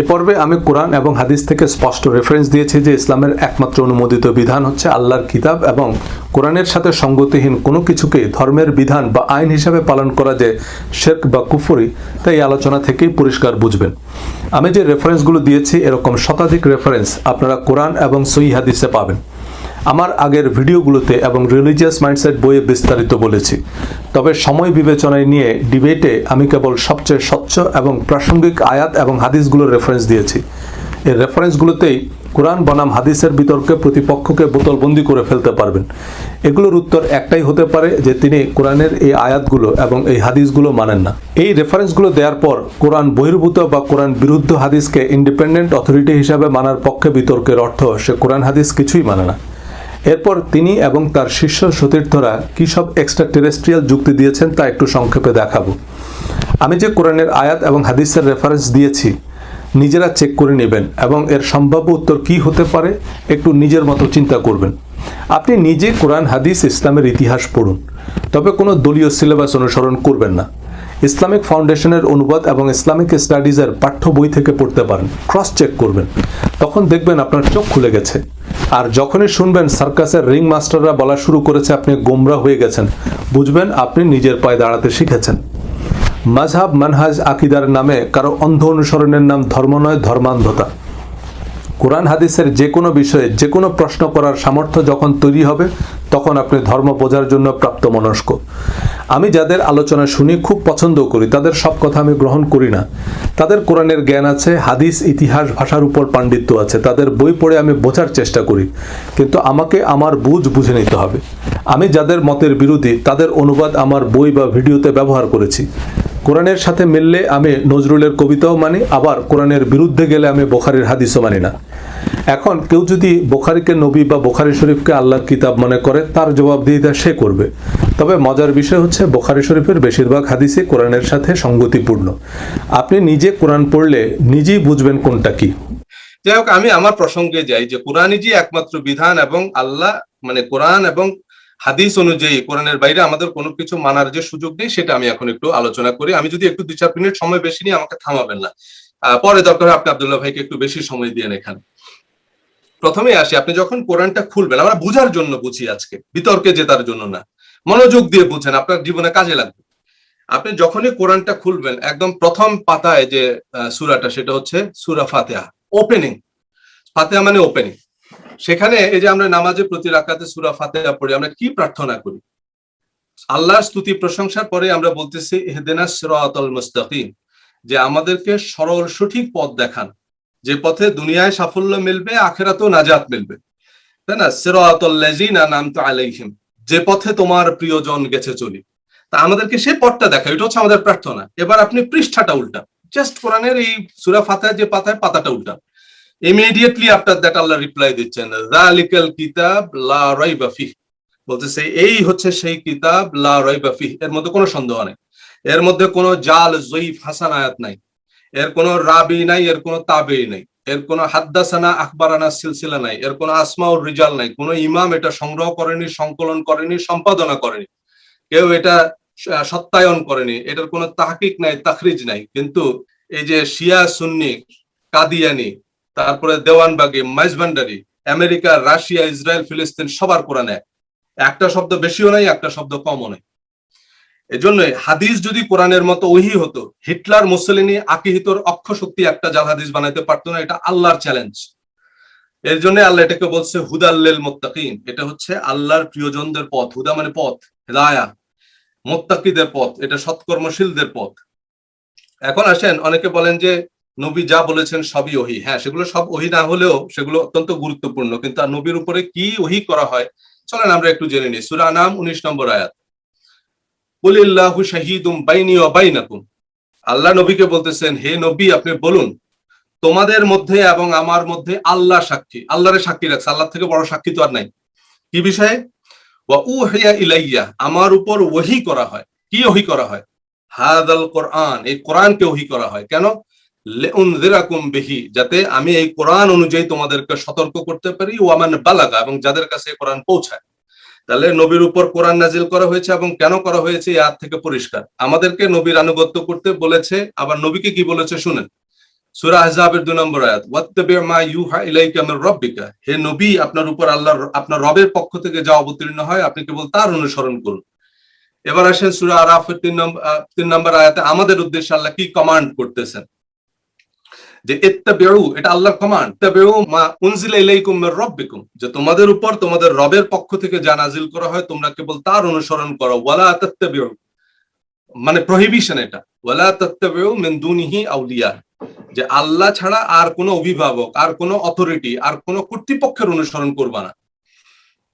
এ পর্বে আমি কোরআন এবং হাদিস থেকে স্পষ্ট রেফারেন্স দিয়েছি যে ইসলামের একমাত্র অনুমোদিত বিধান হচ্ছে আল্লাহর কিতাব এবং কোরআনের সাথে সঙ্গতিহীন কোনো কিছুকে ধর্মের বিধান বা আইন হিসাবে পালন করা যে শেরক বা কুফরি তাই আলোচনা থেকেই পরিষ্কার বুঝবেন। আমি যে রেফারেন্সগুলো দিয়েছি, এরকম শতাধিক রেফারেন্স আপনারা কোরআন এবং সই হাদিসে পাবেন। আমার আগের ভিডিওগুলোতে এবং রিলিজিয়াস মাইন্ডসেট বইয়ে বিস্তারিত বলেছি। তবে সময় বিবেচনায় নিয়ে ডিবেটে আমি কেবল সবচেয়ে স্বচ্ছ এবং প্রাসঙ্গিক আয়াত এবং হাদিসগুলোর রেফারেন্স দিয়েছি। এই রেফারেন্সগুলোতেই কোরআন বনাম হাদিসের বিতর্কে প্রতিপক্ষকে বোতলবন্দি করে ফেলতে পারবেন। এগুলোর উত্তর একটাই হতে পারে যে তিনি কোরআনের এই আয়াতগুলো এবং এই হাদিসগুলো মানেন না। এই রেফারেন্সগুলো দেওয়ার পর কোরআন বহির্ভূত বা কোরআন বিরুদ্ধ হাদিসকে ইন্ডিপেন্ডেন্ট অথরিটি হিসাবে মানার পক্ষে বিতর্কের অর্থ সে কোরআন হাদিস কিছুই মানে না। এরপর তিনি এবং তার শিষ্য সতীর্থরা কী সব এক্সট্রা টেরেস্ট্রিয়াল যুক্তি দিয়েছেন তা একটু সংক্ষেপে দেখাবো। আমি যে কোরআনের আয়াত এবং হাদিসের রেফারেন্স দিয়েছি, নিজেরা চেক করে নেবেন এবং এর সম্ভাব্য উত্তর কী হতে পারে একটু নিজের মতো চিন্তা করবেন। আপনি নিজে কোরআন, হাদিস, ইসলামের ইতিহাস পড়ুন, তবে কোনো দলীয় সিলেবাস অনুসরণ করবেন না। ইসলামিক ফাউন্ডেশনের অনুবাদ এবং ইসলামিক স্টাডিজের পাঠ্য বই থেকে পড়তে পারেন। ক্রস চেক করবেন। তখন দেখবেন আপনার চোখ খুলে গেছে। আর যখনই শুনবেন সার্কাসের রিং মাস্টাররা বলা শুরু করেছে, আপনি গোমরা হয়ে গেছেন। বুঝবেন আপনি নিজের পায়ে দাঁড়াতে শিখেছেন। মাঝহাব মানহাজ আকিদার নামে কারও অন্ধ অনুসরণের নাম ধর্ম নয়, ধর্মান্ধতা। কোরআন হাদিসের যে কোনো বিষয়ে যে কোনো প্রশ্ন করার সামর্থ্য যখন তৈরি হবে, তখন আপনি ধর্ম বোঝার জন্য প্রাপ্তমনস্ক। আমি যাদের আলোচনা শুনি খুব পছন্দ করি, তাদের সব কথা আমি গ্রহণ করি না। তাদের কোরআনের জ্ঞান আছে, হাদিস, ইতিহাস, ভাষার উপর পাণ্ডিত্য আছে, তাদের বই পড়ে আমি বোঝার চেষ্টা করি। কিন্তু আমাকে আমার বুঝ বুঝে নিতে হবে। আমি যাদের মতের বিরোধী, তাদের অনুবাদ আমার বই বা ভিডিওতে ব্যবহার করেছি। কোরআনের সাথে মিললে আমি নজরুলের কবিতাও মানি, আবার কোরআনের বিরুদ্ধে গেলে আমি বোখারির হাদিসও মানি না। এখন কেউ যদি বোখারিকে নবী বা বোখারি শরীফকে আল্লাহর কিতাব মনে করে, তার জবাব জবাবদিহিতা সে করবে। তবে মজার বিষয় হচ্ছে, বোখারি শরীফের বেশিরভাগ হাদিসে কোরআনের সাথে সঙ্গতিপূর্ণ। আপনি নিজে কোরআন পড়লে নিজেই বুঝবেন কোনটা কি। যাই হোক, আমি আমার প্রসঙ্গে যাই যে কোরআনই যে একমাত্র বিধান এবং আল্লাহ মানে কোরআন এবং হাদিস অনুযায়ী কোরআনের বাইরে আমাদের কোনো কিছু মানার যে সুযোগ নেই, সেটা আমি এখন একটু আলোচনা করি। আমি যদি একটু দুই চার মিনিট সময় বেশি নিয়ে আমাকে থামাবেন না। পরে দরকার আপনি আব্দুল্লাহ ভাইকে একটু বেশি সময় দিয়ে এখানে। প্রথমে আসি, আপনি যখন কোরআনটা খুলবেন, আমরা বুঝার জন্য বুঝি আজকে, বিতর্কে জেতার জন্য না। মনোযোগ দিয়ে বুঝেন, আপনার জীবনে কাজে লাগবে। আপনি যখনই কোরআনটা খুলবেন, একদম প্রথম পাতায় যে সুরাটা, সেটা হচ্ছে সূরা ফাতিহা ওপেনিং ফাতিহা মানে ওপেনিং সেখানে এই যে আমরা নামাজে প্রতি রাকাতে সুরা ফাতিহা পড়ি, আমরা কি প্রার্থনা করি? আল্লাহর স্তুতি প্রশংসার পরে আমরা বলতেছি ইহদিনাস সিরাতাল মুস্তাকিম, যে আমাদেরকে সরল সঠিক পথ দেখান। যে পথে দুনিয়ায় সাফল্য মিলবে, আখেরাতেও নাজাত মিলবে। তাই না? সিরাতাল লাযিনা নামতু আলাইহিম। যে পথে তোমার প্রিয়জন গেছে চলি। তা আমাদেরকে সেই পথটা দেখা এটা হচ্ছে আমাদের প্রার্থনা। এবার আপনি পৃষ্ঠাটা উল্টা জাস্ট কোরআনের এই সুরা ফাতায় যে পাতায় পাতাটা উল্টা ইমিডিয়েটলি আফটার দ্যাট আল্লাহ রিপ্লাই দিচ্ছেন, যালিকাল কিতাব লা রাইবা ফিহ। বলতেছে, এই হচ্ছে সেই কিতাব লা রাইবা ফিহ। এর মধ্যে কোনো সন্দেহ নেই। এর মধ্যে কোনো জাল, জয়ীফ, হাসান আয়াত নাই। এর কোনো রাবি নাই, এর কোনো তাবে নাই। এর কোনো হাদ্দাসানা আখবারানা সিলসিলা নাই, এর কোনো আসমাউর রিজাল নাই। কোনো ইমাম এটা সংগ্রহ করেনি, সংকলন করেনি, সম্পাদনা করেনি। কেউ এটা সত্যায়ন করেনি। এটার কোনো তাহকিক নাই, তাখরিজ নাই। কিন্তু এই যে শিয়া, সুন্নি, কাদিয়ানি, তারপরে Dewanbagi Maizbhandari America, Russia, Israel, ফিলিস্তিন সবার কোরআনে এক। একটা শব্দ বেশিও নাই, একটা শব্দ কমও নাই। এজন্য হাদিস যদি কোরআনের মতো ওহি হতো, হিটলার, মুসলিনী, আকিহিতর অক্ষ শক্তি একটা জাল হাদিস বানাইতে পারতো না, এটা আল্লাহর চ্যালেঞ্জ এর জন্য আল্লাহ এটাকে বলছে হুদাল্লেল মোত্তাকিন। এটা হচ্ছে আল্লাহর প্রিয়জনদের পথ। হুদা মানে পথ, হেদায়া। মোত্তাকিদের পথ, এটা সৎকর্মশীলদের পথ। এখন আসেন, অনেকে বলেন যে নবী যা বলেছেন সবই ওহি। হ্যাঁ সেগুলো সব ওহি না হলেও সেগুলো অত্যন্ত গুরুত্বপূর্ণ। কিন্তু নবীর উপরে কি ওহি করা হয়, চলেন আমরা একটু জেনে নিই। সূরা নাম উনিশ নম্বর আয়াত। কুলিল্লাহু শাহিদুম বাইনি ওয়া বাইনাকুম। আল্লাহ নবীকে বলতেছেন, হে নবী, আপনি বলুন, তোমাদের মধ্যে এবং আমার মধ্যে আল্লাহ সাক্ষী। আল্লাহরে সাক্ষী রাখছে আল্লাহ থেকে বড় সাক্ষী তো আর নাই। কি বিষয়ে? ওয়া উহিয়া ইলাইয়া আমার উপর ওহি করা হয়। কি ওহি করা হয়? হাদাল কোরআন এই কোরআনকে ওহি করা হয়। কেন? বিহি যাতে আমি এই কোরআন অনুযায়ী তোমাদেরকে সতর্ক করতে পারি। ওয়ামান বালাগা এবং যাদের কাছে কোরআন পৌঁছায়। তাহলে নবীর উপর কোরআন নাজিল করা হয়েছে এবং কেন করা হয়েছে এই আয়াত থেকে পরিষ্কার? আমাদেরকে নবীর আনুগত্য করতে বলেছে, আবার নবীকে কি বলেছে শুনেন? সূরা আহজাবের দুই নম্বর আয়াত, ওয়াত্তাবি মা ইউহা ইলাইকা মির রাব্বিকা। হে নবী, আপনার উপর আল্লাহর, আপনার রবের পক্ষ থেকে যা অবতীর্ণ হয়, আপনি কেবল তার অনুসরণ করুন। এবার আসেন সূরা আরাফের তিন নম্বর তিন নম্বর আয়াতে আমাদের উদ্দেশ্যে আল্লাহ কি কমান্ড করতেছেন? যে ইত্তাবিউ, এটা আল্লাহর কমান্ড। ইত্তাবিউ মা উনজিলা ইলাইকুম মির রাব্বিকুম। যে তোমাদের উপর তোমাদের রবের পক্ষ থেকে যা নাজিল করা হয় তোমরা কেবল তার অনুসরণ করো। ওয়ালা তাত্তাবিউ মানে প্রহিবিশন এটা। ওয়ালা তাত্তাবিউ মিন দুনিহি আউলিয়া। যে আল্লাহ ছাড়া আর কোনো অভিভাবক, আর কোনো অথরিটি আর কোনো কর্তৃপক্ষের অনুসরণ করবা না।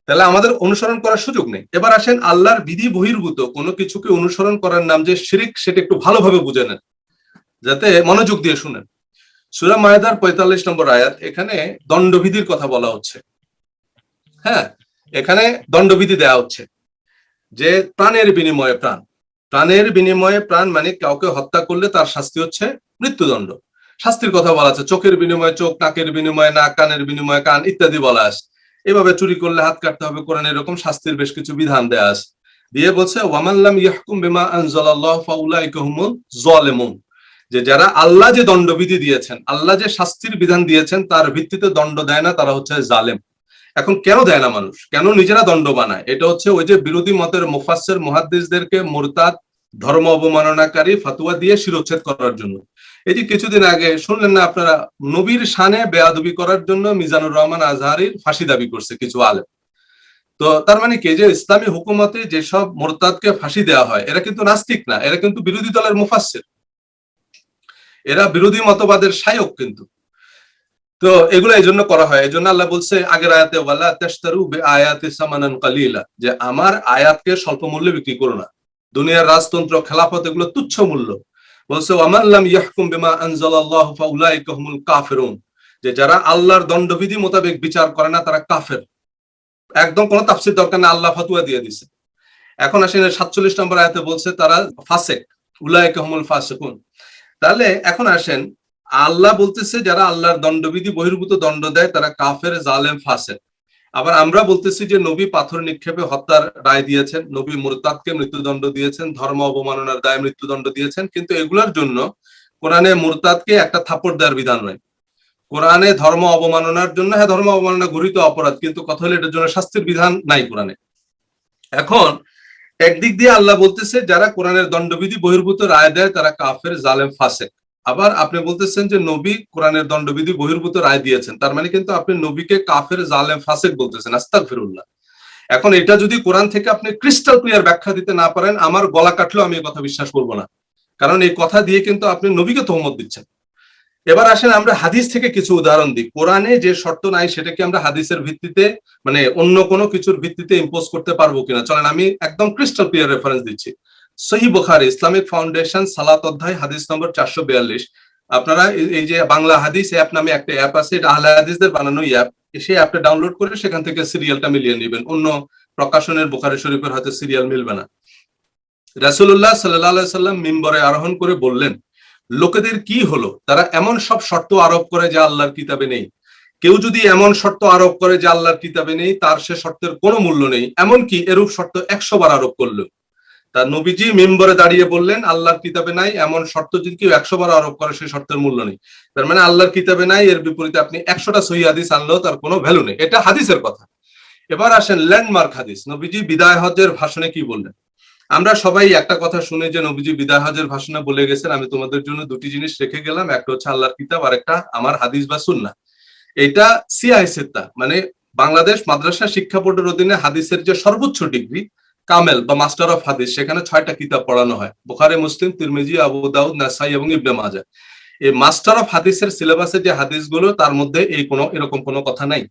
তাহলে আমাদের অনুসরণ করার সুযোগ নেই। এবার আসেন আল্লাহর বিধি বহির্ভূত, কোনো কিছুকে অনুসরণ করার নাম যে শিরিক, সেটা একটু ভালোভাবে বুঝে নেন। যাতে মনোযোগ দিয়ে শুনেন। সুরা মায়দার পঁয়তাল্লিশ নম্বর আয়াত, এখানে দণ্ডবিধির কথা বলা হচ্ছে। হ্যাঁ এখানে দণ্ডবিধি দেয়া হচ্ছে যে প্রাণের বিনিময়ে প্রাণ। প্রাণের বিনিময়ে প্রাণ মানে কাউকে হত্যা করলে তার শাস্তি হচ্ছে মৃত্যুদণ্ড। শাস্তির কথা বলা আছে, চোখের বিনিময়ে চোখ, নাকের বিনিময়ে নাক, কানের বিনিময়ে কান ইত্যাদি বলা আছে। এভাবে চুরি করলে হাত কাটতে হবে, কোরআন এরকম শাস্তির বেশ কিছু বিধান দেয়া আছে। দিয়ে বলছে ওয়ামাল্লাম ইয়াহকুম বিমা আনজালাল্লাহ ফাউলাইকা হুমুল জালিমুন। যে যারা আল্লাহ যে দণ্ডবিধি দিয়েছেন, আল্লাহ যে শাস্তির বিধান দিয়েছেন, তার ভিত্তিতে দণ্ড দেয় না, তারা হচ্ছে জালেম। এখন কেন দেয় না মানুষ? কেন নিজেরা দণ্ড বানায়? এটা হচ্ছে ওই যে বিরোধী মতের মুফাসসির মুহাদ্দিসদেরকে মুরতাদ, ধর্ম অবমাননাকারী ফাতুয়া দিয়ে শিরোচ্ছেদ করার জন্য। এই যে কিছুদিন আগে, শুনলেন না আপনারা, নবীর শানে বেয়াদবি করার জন্য মিজানুর রহমান আজহারির ফাঁসি দাবি করছে কিছু আলেম। তো তার মানে কি যে ইসলামী হুকুমতে যেসব মোরতাদকে ফাঁসি দেওয়া হয়, এরা কিন্তু নাস্তিক না, এরা কিন্তু বিরোধী দলের মুফাসসির। এরা বিরোধী মতবাদের সায়ক কিন্তু। তো এগুলো এই জন্য করা হয়। এই জন্য আল্লাহ বলছে আগের আয়াতে, ওয়ালা তাশতারু বিআয়াতি সামানান কালিলা যে আমার আয়াতকে স্বল্প মূল্যে বিক্রি করো না। দুনিয়ার রাজতন্ত্র, খেলাফত এগুলো তুচ্ছ মূল্য। বলছে ওয়ামাল্লাম ইয়াহকুম বিমা আনজালাল্লাহু ফাউলাইকা হুমুল কাফিরুন যে যারা আল্লাহর দণ্ডবিধি মোতাবেক বিচার করে না, তারা কাফের। একদম কোনো তাফসীর দরকার না আল্লাহ ফাতুয়া দিয়ে দিছে। এখন আসেন সাতচল্লিশ নম্বর আয়াতে বলছে, তারা ফাসেক, উলাইকা হুমুল ফাসিকুন তাহলে এখন আসেন, আল্লাহ বলতেছে যারা আল্লাহর দণ্ডবিধি বহির্ভূত দণ্ড দেয় তারা কাফের, জালেম, ফাসেক। আবার আমরা বলতেছি যে নবী পাথর নিক্ষেপে হত্যার রায় দিয়েছেন, নবী মুরতাদকে মৃত্যুদণ্ড দিয়েছেন, ধর্ম অবমাননার দায় মৃত্যুদণ্ড দিয়েছেন, কিন্তু এগুলোর জন্য কোরআনে মুরতাদকে একটা থাপ্পড় দেওয়ার বিধান নয় কোরআনে ধর্ম অবমাননার জন্য হ্যাঁ ধর্ম অবমাননা গরিত অপরাধ, কিন্তু কথা হলো এটার জন্য শাস্তির বিধান নাই কোরআনে। এখন একদিক দিয়ে আল্লাহ বলতেছে, যারা কোরআনের দণ্ডবিধি বহির্ভূত রায় দেয়, তারা কাফের, জালেম, ফাসেক। আবার আপনি বলতেছেন যে নবী কোরআনের দণ্ডবিধি বহির্ভূত রায় দিয়েছেন, তার মানে কিন্তু আপনি নবীকে কাফের, জালেম, ফাসেক বলতেছেন আস্তাক ফিরুল্লাহ এখন এটা যদি কোরআন থেকে আপনি ক্রিস্টাল ক্লিয়ার ব্যাখ্যা দিতে না পারেন, আমার গলা কাটলেও আমি এই কথা বিশ্বাস করব না। কারণ এই কথা দিয়ে কিন্তু আপনি নবীকে তহমত দিচ্ছেন। এবার আসেন আমরা হাদিস থেকে কিছু উদাহরণ দিই। কোরআনে যে শর্ত নাই, সেটাকে আমরা হাদিসের ভিত্তিতে মানে অন্য কোনো কিছুর ভিত্তিতে ইম্পোজ করতে পারব কিনা? চলেন আমি একদম ক্রিস্টাল ক্লিয়ার রেফারেন্স দিচ্ছি। সহি বুখারি, ইসলামিক ফাউন্ডেশন সালাত অধ্যায়, হাদিস নম্বর চারশো বিয়াল্লিশ। আপনারা এই- যে বাংলা হাদিস অ্যাপ নামে একটা অ্যাপ আছে, এটা আহলে হাদিসদের বানানো অ্যাপ সেই অ্যাপটা ডাউনলোড করে সেখান থেকে সিরিয়ালটা মিলিয়ে নেবেন। অন্য প্রকাশনের বুখারি শরীফের হয়তো সিরিয়াল মিলবে না। রাসূলুল্লাহ সাল্লাল্লাহু আলাইহি সাল্লাম মিম্বরে আরোহণ করে বললেন লোকেদের কি হলো? তারা এমন সব শর্ত আরোপ করে যা আল্লাহর কিতাবে নেই। কেউ যদি এমন শর্ত আরোপ করে যে আল্লাহর কিতাবে নেই, তার সে শর্তের কোনো মূল্য নেই। এমনকি এরূপ শর্ত একশো বার আরোপ করল। তার নবীজি মিম্বরে দাঁড়িয়ে বললেন, আল্লাহর কিতাবে নাই, এমন শর্ত যদি কেউ একশো বার আরোপ করে সেই শর্তের মূল্য নেই। তার মানে আল্লাহর কিতাবে নাই, এর বিপরীতে আপনি একশোটা সহি হাদিস আনলেও তার কোনো ভ্যালু নেই। এটা হাদিসের কথা। এবার আসেন ল্যান্ডমার্ক হাদিস। নবীজি বিদায় হজের ভাষণে কি বললেন? আমরা সবাই একটা কথা শুনে যে নবীজি বিদায় হজের ভাষণে বলে গেছেন, আমি তোমাদের জন্য দুটি জিনিস রেখে গেলাম। একটা হচ্ছে আল্লাহর কিতাব আর একটা আমার হাদিস বা সুন্না এটা সিআইসেত্তা মানে বাংলাদেশ মাদ্রাসা শিক্ষা বোর্ডের অধীনে হাদিসের যে সর্বোচ্চ ডিগ্রি, কামেল বা মাস্টার অফ হাদিস, সেখানে ছয়টা কিতাব পড়ানো হয়। বুখারে, মুসলিম, তিরমিজি, আবু দাউদ, নাসাই এবং ইবনে মাজা এই মাস্টার অফ হাদিসের সিলেবাসে যে হাদিসগুলো, তার মধ্যে এই কোনো, এরকম কোনো কথা নাই।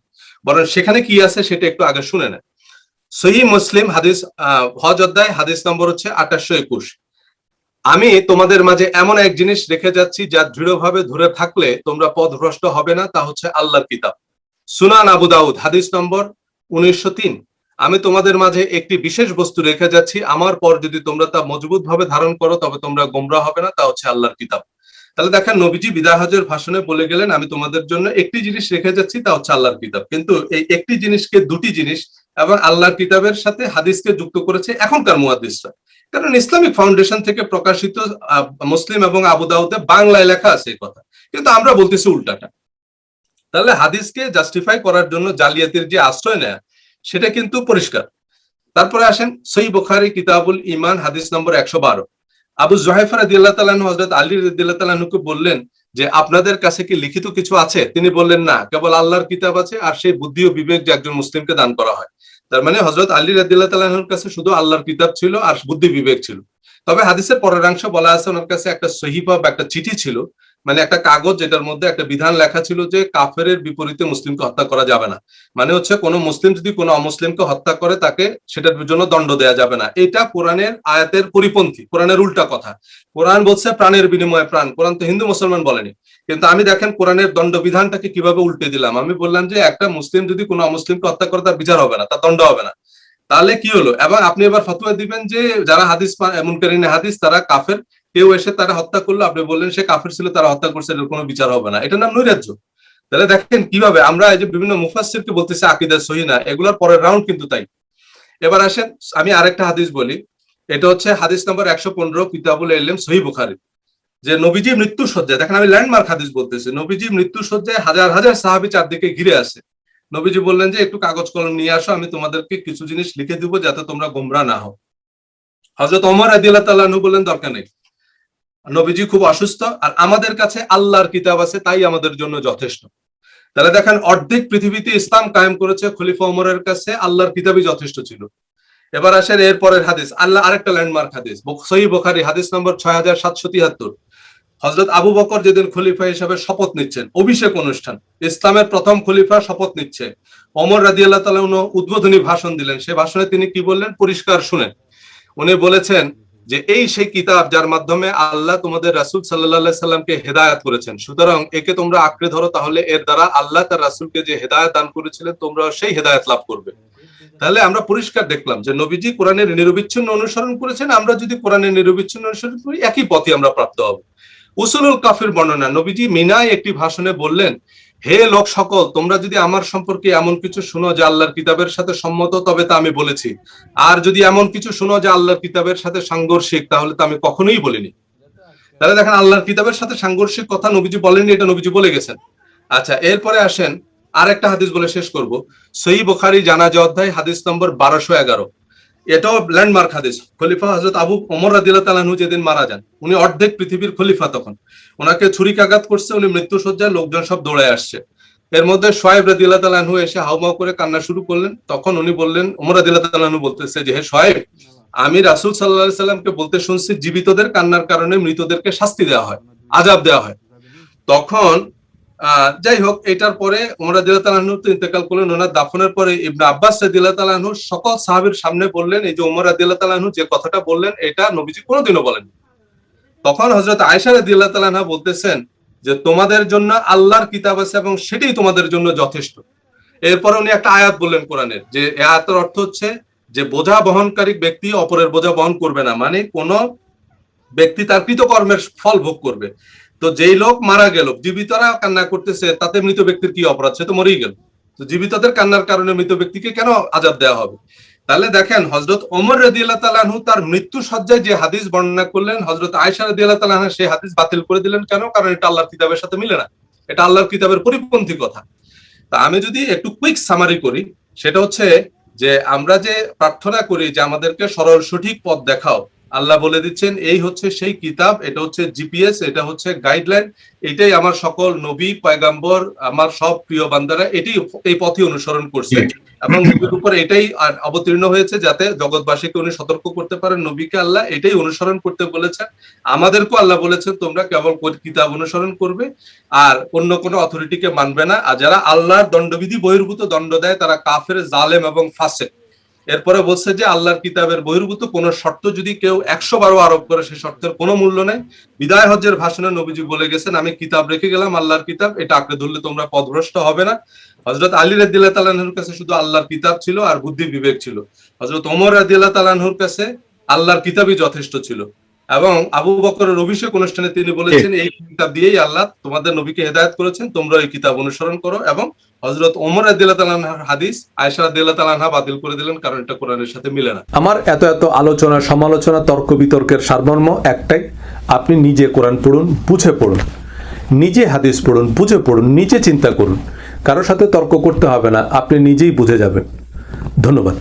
বরং সেখানে কি আছে সেটা একটু আগে শুনে নেন। সহি মুসলিম হাদিস হজ অধ্যায়, হাদিস নম্বর হচ্ছে আঠাশশো একুশ। আমি তোমাদের মাঝে এমন এক জিনিস রেখে যাচ্ছি যা দৃঢ়ভাবে ধরে থাকলে তোমরা পথভ্রষ্ট হবে না, তা হচ্ছে আল্লাহর কিতাব। সুনান আবু দাউদ, হাদিস নম্বর উনিশশো তিন। আমি তোমাদের মাঝে একটি বিশেষ বস্তু রেখে যাচ্ছি। আমার পর যদি তোমরা তা মজবুত ভাবে ধারণ করো, তবে তোমরা গোমরা হবে না, তা হচ্ছে আল্লাহর কিতাব। তাহলে দেখেন, নবীজি বিদায় হজের ভাষণে বলে গেলেন, আমি তোমাদের জন্য একটি জিনিস রেখে যাচ্ছি, তা হচ্ছে আল্লাহর কিতাব। কিন্তু এই একটি জিনিসকে দুটি জিনিস এবং আল্লাহর কিতাবের সাথে হাদিসকে যুক্ত করেছে এখনকার মুহাদ্দিসরা। কারণ ইসলামিক ফাউন্ডেশন থেকে প্রকাশিত মুসলিম এবং আবু দাউদে বাংলায় লেখা আছে এই কথা। কিন্তু আমরা বলতেছি উল্টাটা। তাহলে হাদিসকে জাস্টিফাই করার জন্য জালিয়াতির যে আশ্রয় নেয়, সেটা কিন্তু পরিষ্কার। তারপরে আসেন সই বুখারি কিতাবুল ইমান হাদিস নম্বর একশো বারো। আবু জোহাইফা রাদিয়াল্লাহু তাআলা আনহু, হযরত আলী রাদিয়াল্লাহু তাআলা আনহুকে বললেন যে, আপনাদের কাছে কি লিখিত কিছু আছে? তিনি বললেন, না, কেবল আল্লাহর কিতাব আছে আর সেই বুদ্ধি ও বিবেক যে একজন মুসলিমকে দান করা হয়। তার মানে হযরত আলী রাদিয়াল্লাহু তাআলা কাছে শুধু আল্লাহর কিতাব ছিল আর বুদ্ধি বিবেক ছিল। তবে হাদিসের পরের অংশ বলা আছে ওনার কাছে একটা সহিফা বা একটা চিঠি ছিল মানে একটা কাগজ যেটার মধ্যে একটা বিধান লেখা ছিল যে কাফেরের বিপরীতে মুসলিমকে হত্যা করা যাবে না। মানে হচ্ছে কোনো মুসলিম যদি কোনো অমুসলিমকে হত্যা করে তাকে সেটার জন্য দণ্ড দেওয়া যাবে না। এটা কোরআনের আয়াতের পরিপন্থী, কোরআনের উল্টা কথা। কোরআন বলছে প্রাণের বিনিময়ে প্রাণ। কোরআন তো হিন্দু মুসলমান বলেনি। কিন্তু আমি দেখেন কোরআনের দণ্ড বিধানটাকে কীভাবে উল্টে দিলাম। আমি বললাম যে একটা মুসলিম যদি কোনো অমুসলিমকে হত্যা করে, তার বিচার হবে না, তার দণ্ড হবে না। তাহলে কি হলো? এবং আপনি এবার ফতোয়া দিবেন যে যারা হাদিস এমনকারীনে হাদিস, তারা কাফের। কেউ এসে তারা হত্যা করল, আপনি বললেন সে কাফের ছিল, তারা হত্যা করছে, এর কোনো বিচার হবে না। এটার নাম নৈরাজ্য। তাহলে দেখেন কীভাবে আমরা এই যে বিভিন্ন মুফাসসিরকে বলতেছি, আকিদা সহি না, এগুলোর পরের রাউন্ড কিন্তু তাই। এবার আসেন, আমি আরেকটা হাদিস বলি। এটা হচ্ছে হাদিস নম্বর একশো পনেরো, কিতাবুল এলেম সহি বুখারি। যে নবীজি মৃত্যু সজ্জায় দেখেন আমি ল্যান্ডমার্ক হাদিস বলতেছি নবীজি মৃত্যু সজ্জায় হাজার হাজার সাহাবি চারদিকে ঘিরে আসে নবীজি বললেন যে, একটু কাগজ কলম নিয়ে আসো, আমি তোমাদেরকে কিছু জিনিস লিখে দিব যাতে তোমরা গোমরা না হও। হজরত ওমর আদিল্লাহ তাল্লাহ বললেন, দরকার নেই। নবীজি খুব অসুস্থ আর আমাদের কাছে আল্লাহর কিতাব আছে, তাই আমাদের জন্য যথেষ্ট। তাহলে দেখেন, অর্ধেক পৃথিবীতে ইসলাম কায়েম করেছে খলিফা ওমরের কাছে, আল্লাহর কিতাবই যথেষ্ট ছিল। এবার আসেন এরপরের হাদিস, আল্লাহ আরেকটা ল্যান্ডমার্ক হাদিস সহি বোখারি, হাদিস নম্বর ছয় হাজার সাতশো তিয়াত্তর হজরত আবু বকর যেদিন খলিফা হিসাবে শপথ নিচ্ছেন, অভিষেক অনুষ্ঠান, ইসলামের প্রথম খলিফা শপথ নিচ্ছে। অমর রাজি আল্লাহ তালা উদ্বোধনী ভাষণ দিলেন। সে ভাষণে তিনি কি বললেন? পরিষ্কার শুনেন। উনি বলেছেন যে, এই সেই কিতাব যার মাধ্যমে আল্লাহ তোমাদের রাসুল সাল্লাহ সাল্লামকে হেদায়াত করেছেন। সুতরাং একে তোমরা আঁকড়ে ধরো, তাহলে এর দ্বারা আল্লাহ তার রাসুলকে যে হেদায়ত দান করেছিলেন তোমরা সেই হেদায়ত লাভ করবে। তাহলে আমরা পরিষ্কার দেখলাম যে, নবীজি কোরআনের নিরবিচ্ছিন্ন অনুসরণ করেছেন। আমরা যদি কোরআনের নিরবিচ্ছিন্ন অনুসরণ করি, একই পথে আমরা প্রাপ্ত হব। উসুলুল কাফির বর্ণনা। নবীজি মিনায় একটি ভাষণে বললেন, হে লোক সকল, তোমরা যদি আমার সম্পর্কে এমন কিছু শুনো যে আল্লাহর কিতাবের সাথে সম্মত, তবে তা আমি বলেছি। আর যদি এমন কিছু শুনো যে আল্লাহর কিতাবের সাথে সাংঘর্ষিক, তাহলে তো আমি কখনোই বলিনি। তাহলে দেখেন, আল্লাহর কিতাবের সাথে সাংঘর্ষিক কথা নবীজি বলেননি, এটা নবীজি বলে গেছেন। আচ্ছা এরপরে আসেন আর একটা হাদিস বলে শেষ করব। সহি বুখারি, জানাজা অধ্যায়, হাদিস নম্বর বারোশো এগারো। এটাও ল্যান্ডমার্ক হাদিস। খলিফা হজরত আবু ওমর রাদিল্লাহ তালানহু যেদিন মারা যান, উনি অর্ধেক পৃথিবীর খলিফা তখন। ওনাকে ছুরিকাঘাত করছে, উনি মৃত্যু সজ্জায় লোকজন সব দৌড়ে আসছে। এর মধ্যে সোয়েব রাদিল্লাহ তালানহু এসে হাউমাউ করে কান্না শুরু করলেন। তখন উনি বললেন, ওমর রাদিল্লাহ তালানহু বলতেছে যে, হে সোয়েব, আমি রাসুল সাল্লাহ সাল্লামকে বলতে শুনছি, জীবিতদের কান্নার কারণে মৃতদেরকে শাস্তি দেওয়া হয় আজাব দেওয়া হয়। তখন যাই হোক এটার পরে ওমর তালাহু তো ইন্তেকাল করলেন। ওনার দাফনের পরে ইবনে আব্বাস তালাহু সকল সাহাবির সামনে বললেন, এই যে ওমর রাদিল্লাহ তালাহু যে কথাটা বললেন, এটা নবীজি কোনোদিনও বলেন তখন হজরত আয়সা রাদিল্লাহ তালাহা বলতেছেন যে, তোমাদের জন্য আল্লাহর কিতাব আছে এবং সেটাই তোমাদের জন্য যথেষ্ট। এরপরে উনি একটা আয়াত বললেন কোরআনের, যে আয়াতের অর্থ হচ্ছে যে, বোঝা বহনকারী ব্যক্তি অপরের বোঝা বহন করবে না। মানে কোন ব্যক্তি তার কৃতকর্মের ফল ভোগ করবে। তো যেই লোক মারা গেল, জীবিতরা কান্না করতেছে, তাতে মৃত ব্যক্তির কি অপরাধ? সে তো মরেই গেল। তো জীবিতদের কান্নার কারণে মৃত ব্যক্তিকে কেন আজাদ দেওয়া হবে? তাহলে দেখেন হজরত ওমর রদিয়াল্লাহ তালাহু তার মৃত্যু সজ্জায় যে হাদিস বর্ণনা করলেন হজরত আয়সা রদিয়াল্লাহ তালাহ সেই হাদিস বাতিল করে দিলেন কেন? কারণ এটা আল্লাহর কিতাবের সাথে মিলে না। এটা আল্লাহর কিতাবের পরিপন্থী কথা। তা আমি যদি একটু কুইক সামারি করি, সেটা হচ্ছে যে আমরা যে প্রার্থনা করি যে আমাদেরকে সরল সঠিক পথ দেখাও আল্লাহ বলে দিচ্ছেন এই হচ্ছে সেই কিতাব এটা হচ্ছে জিপিএস এটা হচ্ছে গাইডলাইন এটাই আমার সকল নবী পয়গাম্বর আমার সব প্রিয় বান্দারা এটি এই পথে অনুসরণ করছে। এবং নবীর উপর এটাই অবতীর্ণ হয়েছে যাতে জগৎবাসীকে উনি সতর্ক করতে পারেন নবীকে আল্লাহ এটাই অনুসরণ করতে বলেছেন। আমাদেরকেও আল্লাহ বলেছেন তোমরা কেবল কিতাব অনুসরণ করবে আর অন্য কোনো অথরিটিকে মানবে না। আর যারা আল্লাহর দণ্ডবিধি বহির্ভূত দণ্ড দেয় তারা কাফের জালেম এবং ফাসে এরপরে বলছে যে আল্লাহর কিতাবের বহির্ভূত কোন শর্ত যদি কেউ একশো বারো আরোপ করে সেই শর্তের কোনো মূল্য নেই। বিদায় হজ্জের ভাষণে নবীজি বলে গেছেন, আমি কিতাব রেখে গেলাম, আল্লাহর কিতাব, এটা আঁকড়ে ধরলে তোমরা পদভ্রষ্ট হবে না। হজরত আলী রাদিল্লাহ তালাহুর কাছে শুধু আল্লাহর কিতাব ছিল আর বুদ্ধি বিবেক ছিল। হজরত ওমর রাদিল্লাহ তালাহুর কাছে আল্লাহর কিতাবই যথেষ্ট ছিল। এবং আবু বকরের অভিষেক অনুষ্ঠানে তিনি বলেছেন এই কিতাব দিয়েই আল্লাহ তোমাদের নবীকে হেদায়েত করেছেন তোমরা এই কিতাব অনুসরণ করো এবং হজরত ওমর আদিল্লাহ তালাহার হাদিস আয়সা আদিল্লাহ বাতিল করে দিলেন কারণ এটা কোরআনের সাথে মিলে না। আমার এত এত আলোচনা সমালোচনা তর্ক বিতর্কের সারমর্ম একটাই আপনি নিজে কোরআন পড়ুন বুঝে পড়ুন। নিজে হাদিস পড়ুন বুঝে পড়ুন নিজে চিন্তা করুন। কারোর সাথে তর্ক করতে হবে না আপনি নিজেই বুঝে যাবেন। ধন্যবাদ।